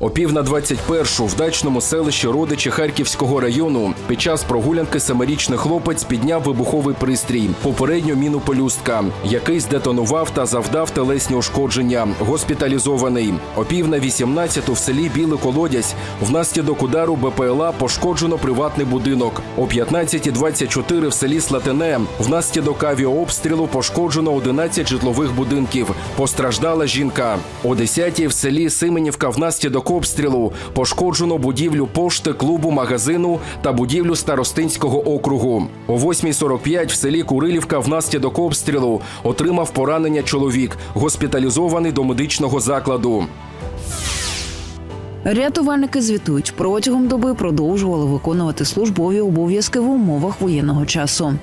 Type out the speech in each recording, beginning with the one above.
О пів на 21-шу в дачному селищі родичі Харківського району під час прогулянки семирічний хлопець підняв вибуховий пристрій, попередню міну полюстка, який здетонував та завдав телесні ушкодження. Госпіталізований. О пів на 18-ту в селі Білий Колодязь внаслідок удару БПЛА пошкоджено приватний будинок. О 15.24 в селі Слатине внаслідок авіаобстрілу пошкоджено 11 житлових будинків. Постраждала жінка. О 10-й в селі Сименівка внаслідок обстрілу пошкоджено будівлю пошти, клубу, магазину та будівлю старостинського округу. О 8.45 в селі Курилівка внаслідок обстрілу отримав поранення чоловік, госпіталізований до медичного закладу. Рятувальники звітують, протягом доби продовжували виконувати службові обов'язки в умовах воєнного часу.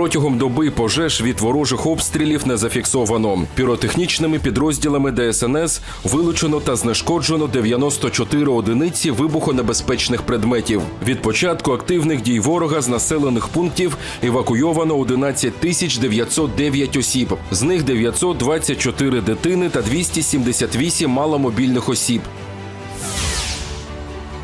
Протягом доби пожеж від ворожих обстрілів не зафіксовано. Піротехнічними підрозділами ДСНС вилучено та знешкоджено 94 одиниці вибухонебезпечних предметів. Від початку активних дій ворога з населених пунктів евакуйовано 11 тисяч 909 осіб. З них 924 дитини та 278 маломобільних осіб.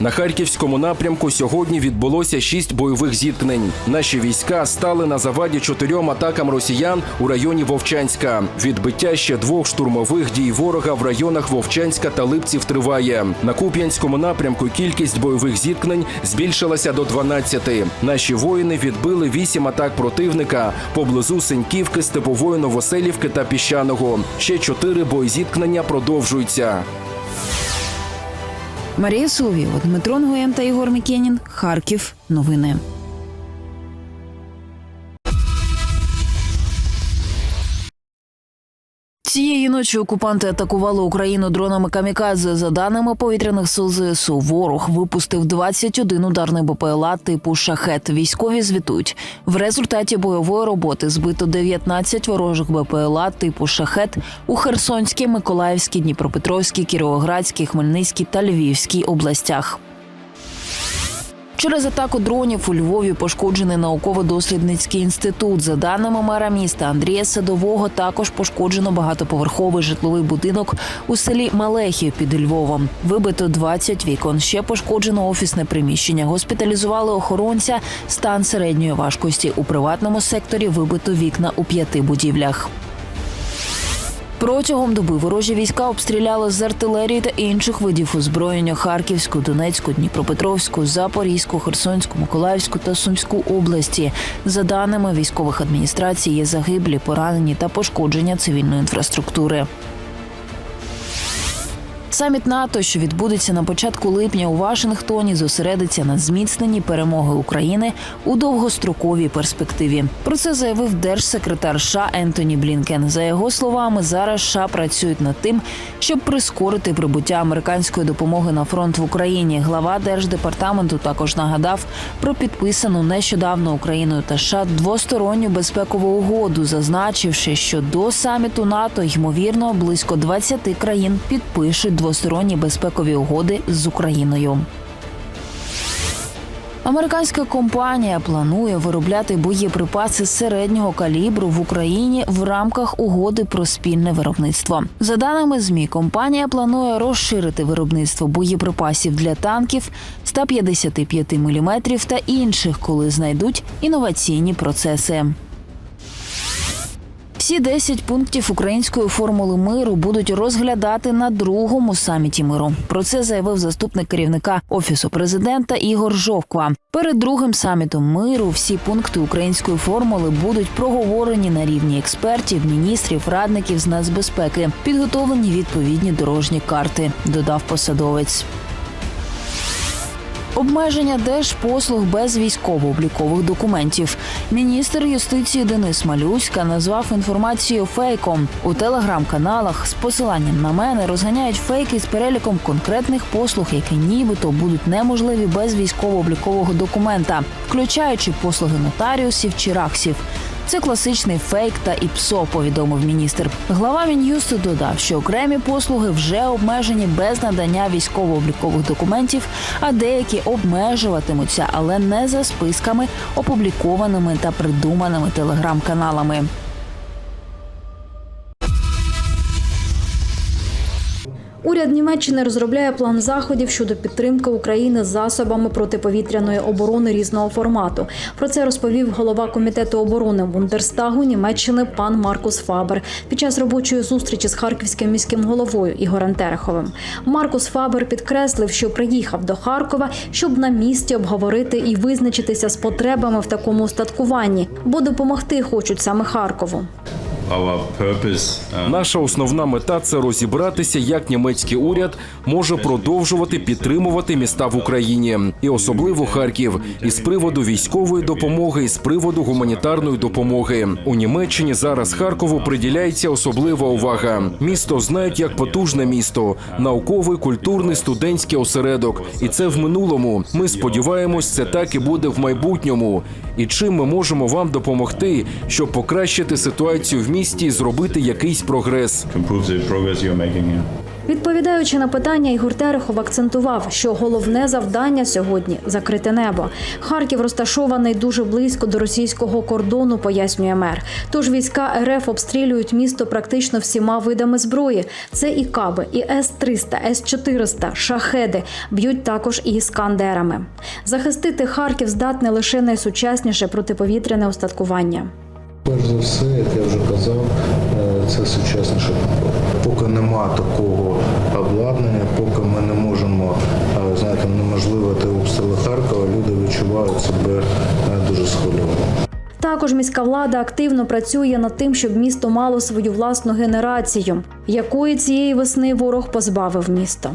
На харківському напрямку сьогодні відбулося шість бойових зіткнень. Наші війська стали на заваді чотирьом атакам росіян у районі Вовчанська. Відбиття ще двох штурмових дій ворога в районах Вовчанська та Липців триває. На Куп'янському напрямку кількість бойових зіткнень збільшилася до 12. Наші воїни відбили вісім атак противника поблизу Сеньківки, Степової Новоселівки та Піщаного. Ще чотири боєзіткнення продовжуються. Марія Соловєва, Дмитро Нгоєн та Ігор Мікенін. Харків. Новини. Цієї ночі окупанти атакували Україну дронами камікадзе. За даними повітряних сил ЗСУ, ворог випустив 21 ударний БПЛА типу шахет. Військові звітують. В результаті бойової роботи збито 19 ворожих БПЛА типу шахет у Херсонській, Миколаївській, Дніпропетровській, Кіровоградській, Хмельницькій та Львівській областях. Через атаку дронів у Львові пошкоджений науково-дослідницький інститут. За даними мера міста Андрія Садового, також пошкоджено багатоповерховий житловий будинок у селі Малехів під Львовом. Вибито 20 вікон. Ще пошкоджено офісне приміщення. Госпіталізували охоронця. Стан середньої важкості у приватному секторі вибито вікна у п'яти будівлях. Протягом доби ворожі війська обстріляли з артилерії та інших видів озброєння Харківську, Донецьку, Дніпропетровську, Запорізьку, Херсонську, Миколаївську та Сумську області. За даними військових адміністрацій, є загиблі, поранені та пошкодження цивільної інфраструктури. Саміт НАТО, що відбудеться на початку липня у Вашингтоні, зосередиться на зміцненні перемоги України у довгостроковій перспективі. Про це заявив держсекретар США Ентоні Блінкен. За його словами, зараз США працюють над тим, щоб прискорити прибуття американської допомоги на фронт в Україні. Глава держдепартаменту також нагадав про підписану нещодавно Україною та США двосторонню безпекову угоду, зазначивши, що до саміту НАТО ймовірно близько 20 країн підпишуть двосторонні безпекові угоди з Україною. Американська компанія планує виробляти боєприпаси середнього калібру в Україні в рамках угоди про спільне виробництво. За даними змі, компанія планує розширити виробництво боєприпасів для танків 155 мм та інших, коли знайдуть інноваційні процеси. Всі 10 пунктів української формули миру будуть розглядати на другому саміті миру. Про це заявив заступник керівника офісу президента Ігор Жовква. Перед другим самітом миру всі пункти української формули будуть проговорені на рівні експертів, міністрів, радників з нацбезпеки. Підготовлені відповідні дорожні карти. Додав посадовець. Обмеження держпослуг без військово-облікових документів. Міністр юстиції Денис Малюська назвав інформацію фейком. У телеграм-каналах з посиланням на мене розганяють фейки з переліком конкретних послуг, які нібито будуть неможливі без військово-облікового документа, включаючи послуги нотаріусів чи раксів. Це класичний фейк та ІПСО, повідомив міністр. Глава мін'юсту додав, що окремі послуги вже обмежені без надання військово-облікових документів, а деякі обмежуватимуться, але не за списками, опублікованими та придуманими телеграм-каналами. Уряд Німеччини розробляє план заходів щодо підтримки України засобами протиповітряної оборони різного формату. Про це розповів голова комітету оборони Бундерстагу Німеччини пан Маркус Фабер під час робочої зустрічі з харківським міським головою Ігорем Тереховим. Маркус Фабер підкреслив, що приїхав до Харкова, щоб на місці обговорити і визначитися з потребами в такому устаткуванні, бо допомогти хочуть саме Харкову. Uh, Наша основна мета це розібратися, як німецький уряд може продовжувати підтримувати міста в Україні, і особливо Харків, і з приводу військової допомоги, і з приводу гуманітарної допомоги. У Німеччині зараз Харкову приділяється особлива увага. Місто знають як потужне місто, науковий, культурний, студентський осередок. І це в минулому. Ми сподіваємось, це так і буде в майбутньому. І чим ми можемо вам допомогти, щоб покращити ситуацію в місті і зробити якийсь прогрес. Відповідаючи на питання, Ігор Терехов акцентував, що головне завдання сьогодні закрите небо. Харків розташований дуже близько до російського кордону, пояснює мер. Тож війська РФ обстрілюють місто практично всіма видами зброї. Це і каби, і С-300, С-400, шахеди б'ють також і іскандерами. Захистити Харків здатне лише найсучасніше протиповітряне устаткування. Перш за все, як я вже казав, е, це сучасніше. Поки нема такого обладнання, поки ми не можемо е, знаєте, неможливити обстріли Харкова, люди відчувають себе е, дуже схвильовано. Також міська влада активно працює над тим, щоб місто мало свою власну генерацію, якої цієї весни ворог позбавив місто.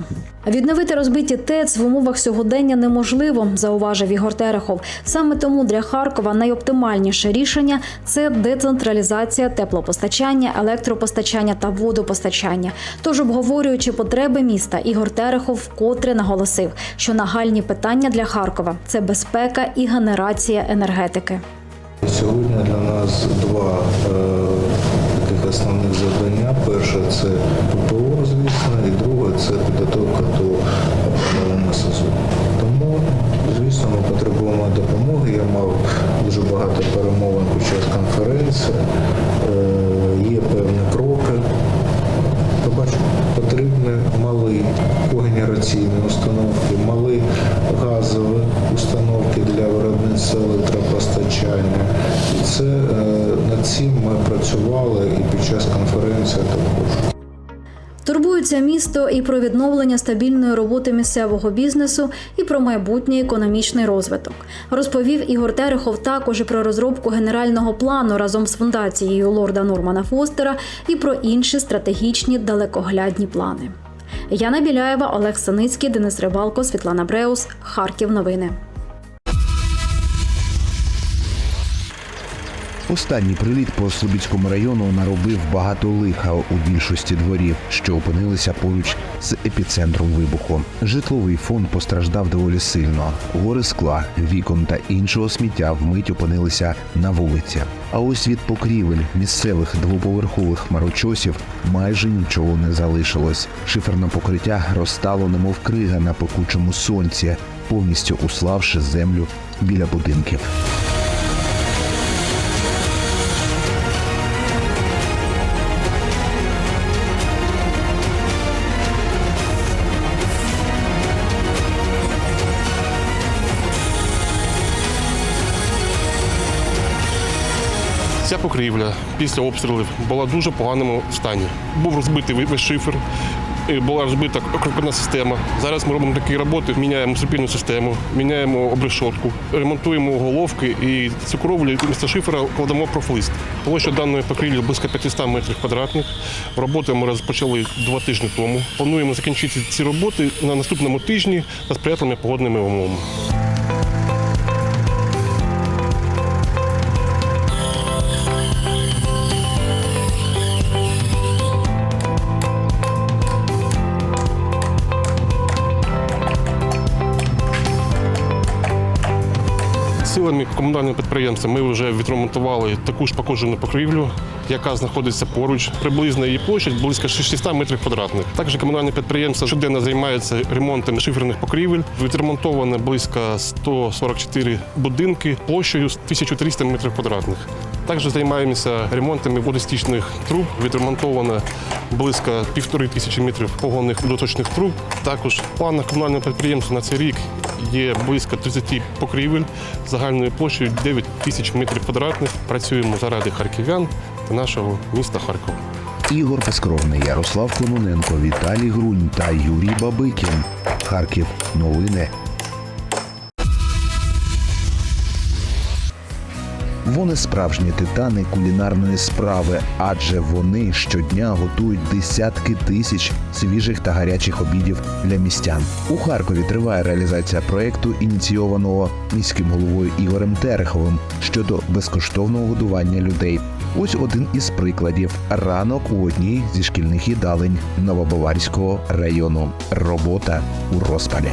Відновити розбиті ТЕЦ в умовах сьогодення неможливо, зауважив Ігор Терехов. Саме тому для Харкова найоптимальніше рішення це децентралізація теплопостачання, електропостачання та водопостачання. Тож, обговорюючи потреби міста, Ігор Терехов вкотре наголосив, що нагальні питання для Харкова це безпека і генерація енергетики. Сьогодні для нас два е, таких основних завдання. Перше це ППО, звісно, і друге це підготовка Е, є певні кроки. Потрібні малі когенераційні установки, малі газові установки для виробництва електропостачання. І це е, над цим ми працювали і під час конференції також. Турбується місто і про відновлення стабільної роботи місцевого бізнесу, і про майбутній економічний розвиток. Розповів Ігор Терехов також і про розробку генерального плану разом з фундацією лорда Нормана Фостера і про інші стратегічні далекоглядні плани. Яна Біляєва, Олег Саницький, Денис Рибалко, Світлана Бреус. Харків. Новини. Останній приліт по Слобідському району наробив багато лиха у більшості дворів, що опинилися поруч з епіцентром вибуху. Житловий фонд постраждав доволі сильно. Гори скла, вікон та іншого сміття вмить опинилися на вулиці. А ось від покрівель місцевих двоповерхових хмарочосів майже нічого не залишилось. Шиферне покриття розтало, немов крига на пекучому сонці, повністю уславши землю біля будинків. Ця покрівля після обстрілів була в дуже поганому стані. Був розбитий весь шифер, була розбита крокодна система. Зараз ми робимо такі роботи, міняємо супільну систему, міняємо обрешотку, ремонтуємо головки і цю кровлю місто шифера кладемо профлист. Площа даної покрівлі близько 500 метрів квадратних. Роботи ми розпочали два тижні тому. Плануємо закінчити ці роботи на наступному тижні за сприятливими погодними умовами. Силами комунального підприємства ми вже відремонтували таку ж пошкоджену покрівлю, яка знаходиться поруч. Приблизно її площадь близько 600 метрів квадратних. Також комунальне підприємство щоденно займається ремонтом шиферних покрівель. Відремонтовано близько 144 будинки площею 1300 метрів квадратних. Також займаємося ремонтами водостічних труб. Відремонтовано близько півтори тисячі метрів погонних водоточних труб. Також в планах комунального підприємства на цей рік є близько 30 покрівель загальною площею 9 тисяч метрів квадратних. Працюємо заради харків'ян та нашого міста Харкова. Ігор Безкровний, Ярослав Кононенко, Віталій Грунь та Юрій Бабикін. Харків. Новини. Вони справжні титани кулінарної справи, адже вони щодня готують десятки тисяч свіжих та гарячих обідів для містян. У Харкові триває реалізація проекту, ініційованого міським головою Ігорем Тереховим щодо безкоштовного годування людей. Ось один із прикладів: ранок у одній зі шкільних їдалень Новобаварського району. Робота у розпалі.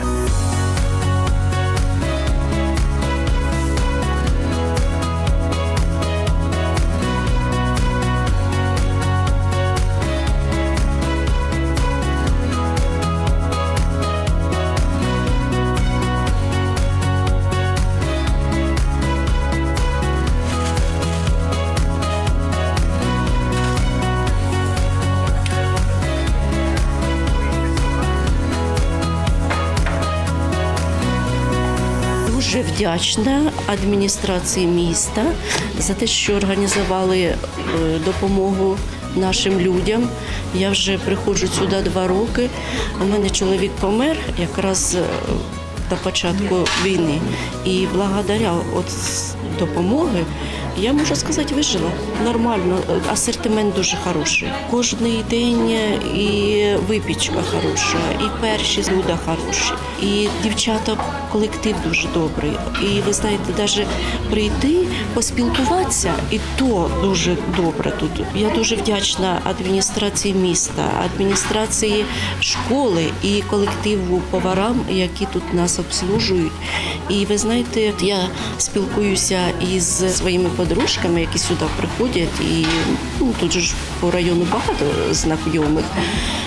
Дуже вдячна адміністрації міста за те, що організували е, допомогу нашим людям. Я вже приходжу сюди два роки. У мене чоловік помер якраз е, на початку війни. І благодаря от допомоги я можу сказати, вижила нормально. Асортимент дуже хороший. Кожний день і випічка хороша, і перші блюда хороші, і дівчата колектив дуже добрий. І ви знаєте, навіть прийти, поспілкуватися, і то дуже добре тут. Я дуже вдячна адміністрації міста, адміністрації школи і колективу поварам, які тут нас обслужують. І ви знаєте, я спілкуюся із своїми подружками, які сюди приходять, і ну, тут ж по району багато знайомих.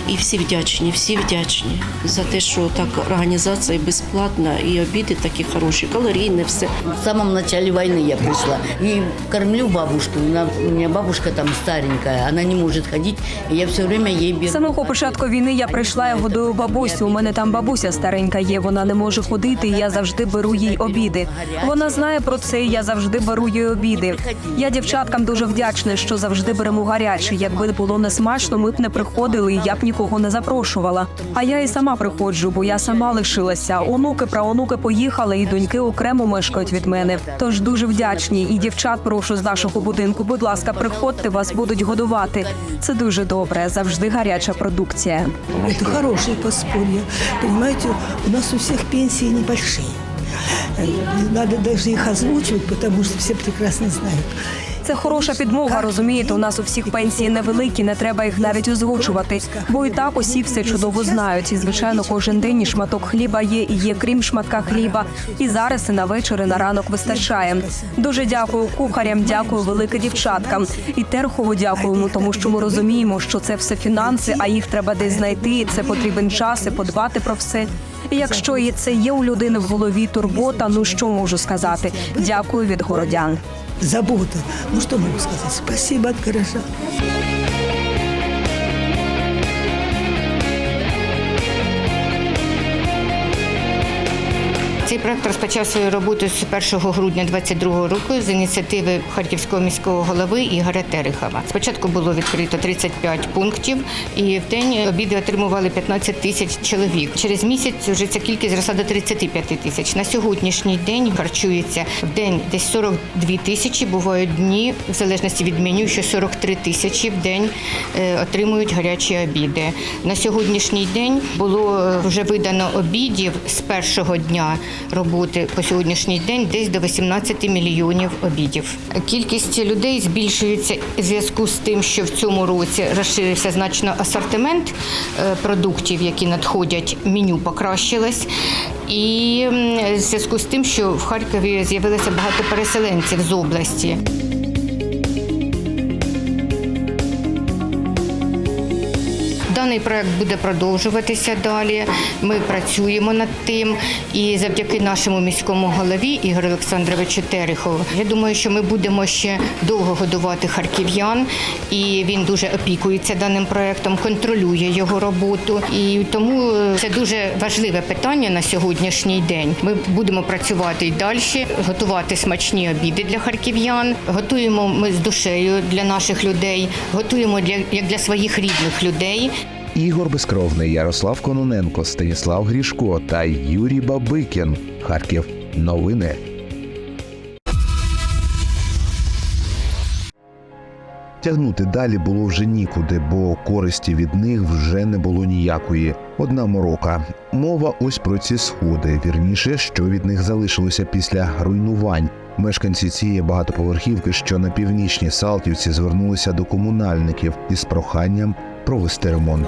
І всі вдячні, всі вдячні за те, що так організація безплатна, і обіди такі хороші, калорійне все. В самом начале войны я пришла и кормлю бабушку. Она- У меня бабушка там старенькая, она не может ходить, и я все время ей З беру. самого початку війни я прийшла і годую бабусю. У мене там бабуся старенька є. Вона не може ходити. і Я завжди беру їй обіди. Вона знає про це. і Я завжди беру їй обіди. Я дівчаткам дуже вдячна, що завжди беремо гаряче. Якби було не смачно, ми б не приходили, і я б нікого не запрошувала. А я і сама приходжу, бо я сама лишилася. Онуки, праонуки поїхали, і доньки окремо мешкають від мене. Тож дуже вдячні. І дівчат прошу з нашого будинку. Будь ласка, приходьте, вас будуть годувати. Це дуже добре. Завжди гаряча продукція. Это хорошее подспорье. Понимаете, у нас у всех пенсии небольшие. Надо даже их озвучивать, потому что все прекрасно знают. Це хороша підмога. Розумієте, у нас у всіх пенсії невеликі, не треба їх навіть озвучувати. Бо і так усі все чудово знають. І звичайно, кожен день і шматок хліба є, і є крім шматка хліба. І зараз і на вечір, і на ранок вистачає. Дуже дякую кухарям, дякую велике дівчаткам. І Терхову дякуємо, тому що ми розуміємо, що це все фінанси, а їх треба десь знайти. і Це потрібен час і подбати про все. Якщо і це є у людини в голові турбота, ну що можу сказати? Дякую від городян. Забота. Ну що можу сказати? Спасибо от Цей проект розпочав свою роботу з 1 грудня 2022 року з ініціативи Харківського міського голови Ігоря Терехова. Спочатку було відкрито 35 пунктів, і в день обіди отримували 15 тисяч чоловік. Через місяць вже ця кількість зросла до 35 тисяч. На сьогоднішній день харчується в день десь 42 тисячі. Бувають дні, в залежності від меню, що 43 тисячі в день е, отримують гарячі обіди. На сьогоднішній день було вже видано обідів з першого дня роботи по сьогоднішній день десь до 18 мільйонів обідів. Кількість людей збільшується в зв'язку з тим, що в цьому році розширився значно асортимент е, продуктів, які надходять. Меню покращилось. І в зв'язку з тим, що в Харкові з'явилося багато переселенців з області. Даний проект буде продовжуватися далі. Ми працюємо над тим, і завдяки нашому міському голові Ігорю Олександровичу Терехову, я думаю, що ми будемо ще довго годувати харків'ян, і він дуже опікується даним проектом, контролює його роботу. І тому це дуже важливе питання на сьогоднішній день. Ми будемо працювати і далі, готувати смачні обіди для харків'ян. Готуємо ми з душею для наших людей, готуємо для як для своїх рідних людей. Ігор Безкровний, Ярослав Кононенко, Станіслав Грішко та Юрій Бабикін. Харків. Новини. Тягнути далі було вже нікуди, бо користі від них вже не було ніякої. Одна морока. Мова ось про ці сходи. Вірніше, що від них залишилося після руйнувань. Мешканці цієї багатоповерхівки, що на північній Салтівці, звернулися до комунальників із проханням провести ремонт.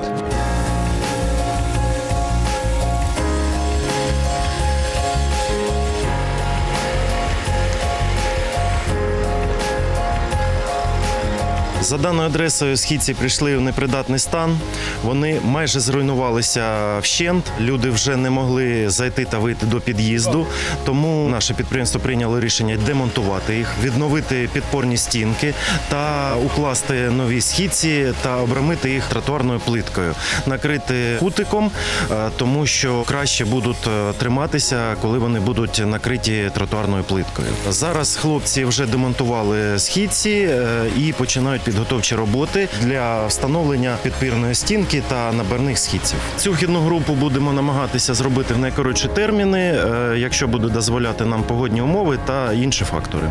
За даною адресою східці прийшли в непридатний стан. Вони майже зруйнувалися вщент. Люди вже не могли зайти та вийти до під'їзду. Тому наше підприємство прийняло рішення демонтувати їх, відновити підпорні стінки та укласти нові східці та обрамити їх тротуарною плиткою, накрити кутиком, е, тому що краще будуть е, триматися, коли вони будуть накриті тротуарною плиткою. Зараз хлопці вже демонтували східці е, і починають підготовчі роботи для встановлення підпірної стінки та наберних східців. Цю вхідну групу будемо намагатися зробити в найкоротші терміни, е, якщо буде дозволяти нам погодні умови та інші фактори.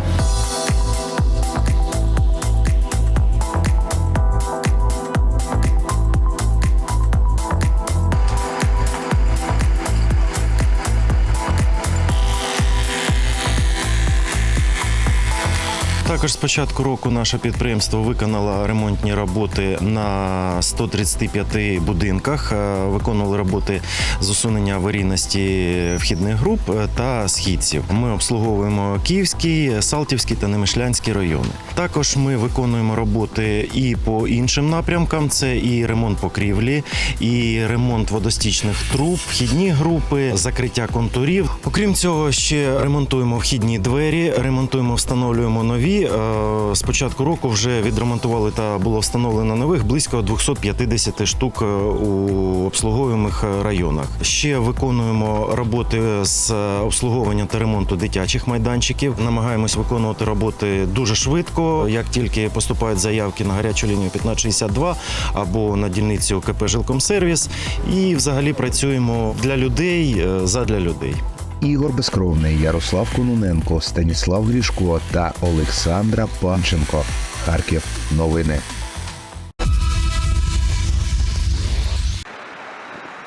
Також з початку року наше підприємство виконало ремонтні роботи на 135 будинках. Е, Виконували роботи з усунення аварійності вхідних груп е, та східців. Ми обслуговуємо Київський, Салтівський та Немишлянський райони. Також ми виконуємо роботи і по іншим напрямкам: це і ремонт покрівлі, і ремонт водостічних труб, вхідні групи, закриття контурів. Окрім цього, ще ремонтуємо вхідні двері, ремонтуємо, встановлюємо нові. Е, З початку року вже відремонтували та було встановлено нових близько 250 штук е, у обслуговуємих районах. Ще виконуємо роботи з обслуговування та ремонту дитячих майданчиків. Намагаємось виконувати роботи дуже швидко. Як тільки поступають заявки на гарячу лінію 1562 або на дільницю КП Жилкомсервіс, і взагалі працюємо для людей е, задля людей. Ігор Безкровний, Ярослав Кононенко, Станіслав Грішко та Олександра Панченко. Харків. Новини.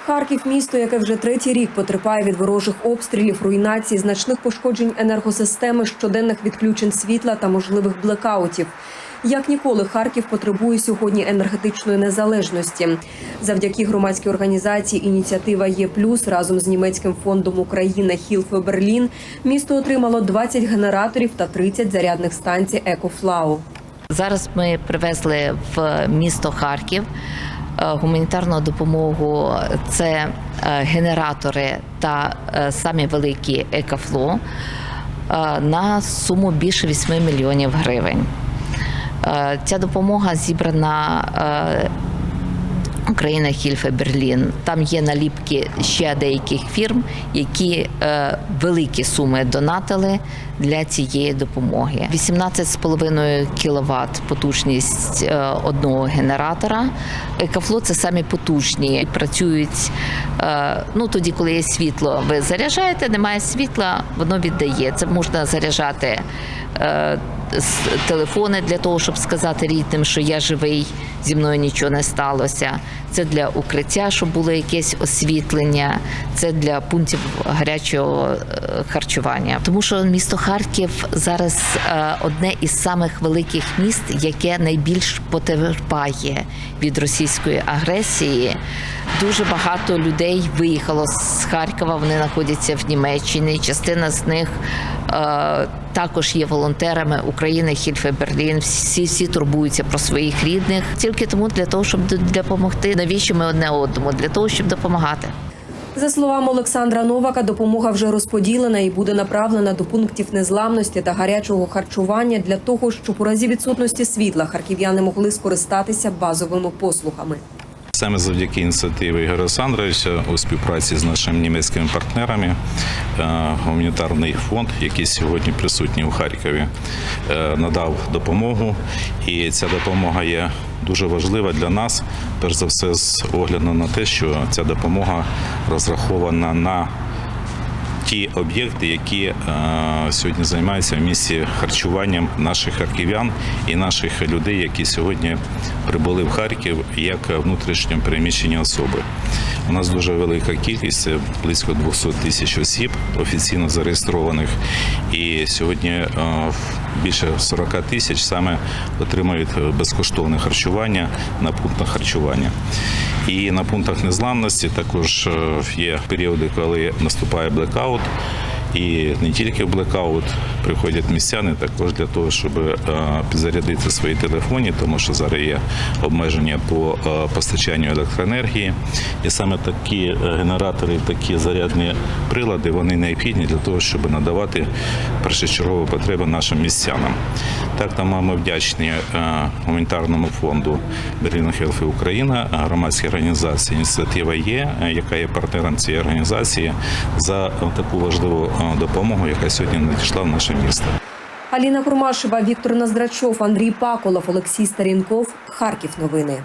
Харків місто, яке вже третій рік потерпає від ворожих обстрілів, руйнацій, значних пошкоджень енергосистеми, щоденних відключень світла та можливих блекаутів. Як ніколи, Харків потребує сьогодні енергетичної незалежності. Завдяки громадській організації Ініціатива Є Плюс разом з німецьким фондом Україна Хілфе Берлін місто отримало 20 генераторів та 30 зарядних станцій Екофлау. Зараз ми привезли в місто Харків гуманітарну допомогу. Це е, генератори та е, самі великі екафло е, на суму більше 8 мільйонів гривень. Е, Ця допомога зібрана. Україна Хільфе Берлін. Там є наліпки ще деяких фірм, які е, великі суми донатили для цієї допомоги. 18,5 кВт потужність е, одного генератора. Екафло це самі потужні. Працюють е, ну тоді, коли є світло, ви заряджаєте, немає світла, воно віддає. Це можна заряджати. Е, телефони для того, щоб сказати рідним, що я живий, зі мною нічого не сталося. Це для укриття, щоб було якесь освітлення. Це для пунктів гарячого е, харчування. Тому що місто Харків зараз е, одне із самих великих міст, яке найбільш потерпає від російської агресії. Дуже багато людей виїхало з Харкова. Вони знаходяться в Німеччині. Частина з них е, також є волонтерами України, Хільфе Берлін. Всі всі турбуються про своїх рідних тільки тому для того, щоб допомогти. Навіщо ми одне одному? Для того, щоб допомагати. За словами Олександра Новака, допомога вже розподілена і буде направлена до пунктів незламності та гарячого харчування для того, щоб у разі відсутності світла харків'яни могли скористатися базовими послугами. Саме завдяки ініціативі Ігоря Олександровича у співпраці з нашими німецькими партнерами е, гуманітарний фонд, який сьогодні присутній у Харкові, е, надав допомогу. І ця допомога є дуже важлива для нас, перш за все, з огляду на те, що ця допомога розрахована на ті об'єкти, які е, сьогодні займаються в місті харчуванням наших харків'ян і наших людей, які сьогодні прибули в Харків як внутрішньо переміщені особи. У нас дуже велика кількість, близько 200 тисяч осіб офіційно зареєстрованих. І сьогодні е, більше 40 тисяч саме отримають безкоштовне харчування на пунктах харчування. І на пунктах незламності також е, є періоди, коли наступає блекаут. І не тільки в блекаут приходять містяни також для того, щоб е, підзарядити свої телефони, тому що зараз є обмеження по е, постачанню електроенергії. І саме такі е, генератори, такі зарядні прилади, вони необхідні для того, щоб надавати першочергові потреби нашим містянам. Так тому ми вдячні гуманітарному фонду Берліна Хелфі Україна, громадській організації Ініціатива є, яка є партнером цієї організації, за таку важливу допомогу, яка сьогодні надійшла в наше місто. Аліна Курмашева, Віктор Наздрачов, Андрій Паколов, Олексій Старінков. Харків. Новини.